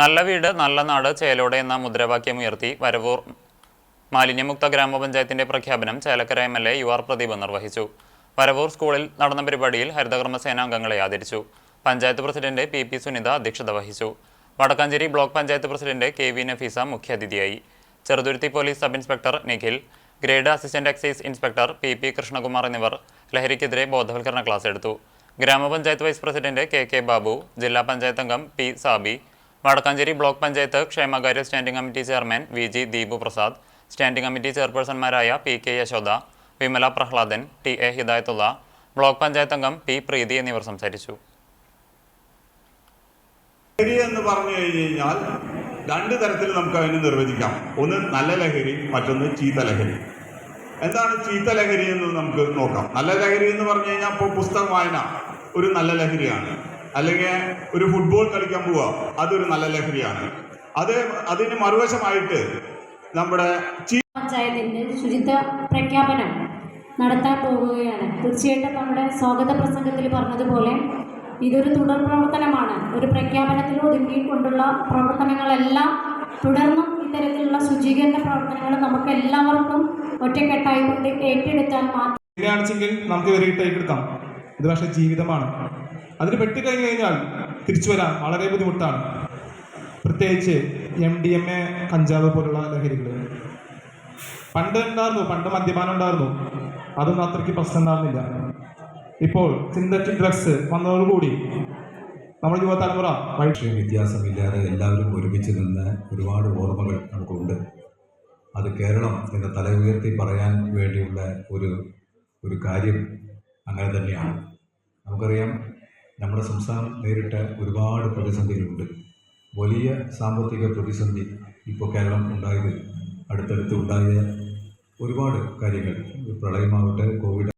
നല്ല വീട് നല്ല നാട് ചേലോടെ എന്ന മുദ്രാവാക്യം ഉയർത്തി വരവൂർ മാലിന്യമുക്ത ഗ്രാമപഞ്ചായത്തിന്റെ പ്രഖ്യാപനം Chelakkara M L A U R Pradeep നിർവഹിച്ചു. വരവൂർ സ്കൂളിൽ നടന്ന പരിപാടിയിൽ ഹരിതകർമ്മസേന അംഗങ്ങളെ ആദരിച്ചു. Panchayat president P P Sunitha അധ്യക്ഷത വഹിച്ചു. Vadakkanchery block panchayat president K V Nafeesa മുഖ്യാതിഥിയായി. Cheruthuruthy police sub inspector Nikhil grade assistant excise inspector P P Krishnakumar എന്നിവർ ലഹരിക്കെതിരെ ബോധവൽക്കരണ ക്ലാസ് എടുത്തു. ഗ്രാമപഞ്ചായത്ത് vice president K K Babu ജില്ലാ പഞ്ചായത്ത് അംഗം പി സാബി വടക്കാഞ്ചേരി ബ്ലോക്ക് പഞ്ചായത്ത് ക്ഷേമകാര്യ standing committee chairman V G Deepu Prasad standing committee ചെയർപേഴ്സൺമാരായ P K Yashoda Vimala Prahladan T A Hidayathulla block panchayat അംഗം P പ്രീതി എന്നിവർ സംസാരിച്ചു. എന്ന് പറഞ്ഞു കഴിഞ്ഞ് കഴിഞ്ഞാൽ രണ്ട് തരത്തിൽ നമുക്ക് അതിനെ നിർവചിക്കാം. ഒന്ന് നല്ല ലഹരി മറ്റൊന്ന് ചീത്ത ലഹരി. എന്താണ് ചീത്ത ലഹരി എന്ന് നമുക്ക് നോക്കാം. നല്ല ലഹരി എന്ന് പറഞ്ഞു കഴിഞ്ഞാൽ ഇപ്പോൾ പുസ്തക വായന ഒരു നല്ല ലഹരിയാണ്. അല്ലെങ്കിൽ ഒരു ഫുട്ബോൾ കളിക്കാൻ പോവുക അതൊരു നല്ല ലഹരിയാണ്. അത് അതിന് മറുവശമായിട്ട് നമ്മുടെ പഞ്ചായത്തിന്റെ ശുചിത്വ പ്രഖ്യാപനം നടത്താൻ പോകുകയാണ് തീർച്ചയായിട്ടും നമ്മുടെ സ്വാഗത പ്രസംഗത്തിൽ പറഞ്ഞതുപോലെ ഇതൊരു തുടർ പ്രവർത്തനമാണ്. ഒരു പ്രഖ്യാപനത്തിൽ ഒതുങ്ങിക്കൊണ്ടുള്ള പ്രവർത്തനങ്ങളെല്ലാം തുടർന്നും ഇത്തരത്തിലുള്ള ശുചീകരണ പ്രവർത്തനങ്ങൾ നമുക്ക് എല്ലാവർക്കും ഒറ്റക്കെട്ടായി കൊണ്ട് ഏറ്റെടുത്താൽ മാത്രം നമുക്ക് ഇവരെ ഇത് പക്ഷേ ജീവിതമാണ്. അതിന് പെട്ടുകഴിഞ്ഞു കഴിഞ്ഞാൽ തിരിച്ചു വരാൻ വളരെ ബുദ്ധിമുട്ടാണ്. പ്രത്യേകിച്ച് എം ഡി എം എ കഞ്ചാവ് പോലുള്ള ലഹരികൾ പണ്ട് ഉണ്ടായിരുന്നു പണ്ട് മദ്യപാനം ഉണ്ടായിരുന്നു. അതൊന്നും അത്രയ്ക്ക് പ്രശ്നം ഉണ്ടായിരുന്നില്ല ഇപ്പോൾ സിന്തറ്റിക് ഡ്രഗ്സ് വന്നതോടുകൂടി നമ്മുടെ യുവതലമുറ വൈ രാഷ്ട്രീയ വ്യത്യാസമില്ലാതെ എല്ലാവരും ഒരുമിച്ച് നിന്ന് ഒരുപാട് ഓർമ്മകൾ നമുക്കുണ്ട്. അത് കേരളം എന്ന തല ഉയർത്തി പറയാൻ വേണ്ടിയുള്ള ഒരു ഒരു കാര്യം അങ്ങനെ തന്നെയാണ്. നമുക്കറിയാം നമ്മുടെ സംസ്ഥാനം നേരിട്ട ഒരുപാട് പ്രതിസന്ധികളുണ്ട്. വലിയ സാമ്പത്തിക പ്രതിസന്ധി ഇപ്പോൾ കേരളം ഉണ്ടായത് അടുത്തടുത്ത് ഉണ്ടായ ഒരുപാട് കാര്യങ്ങൾ. പ്രളയമാവട്ടെ കോവിഡ്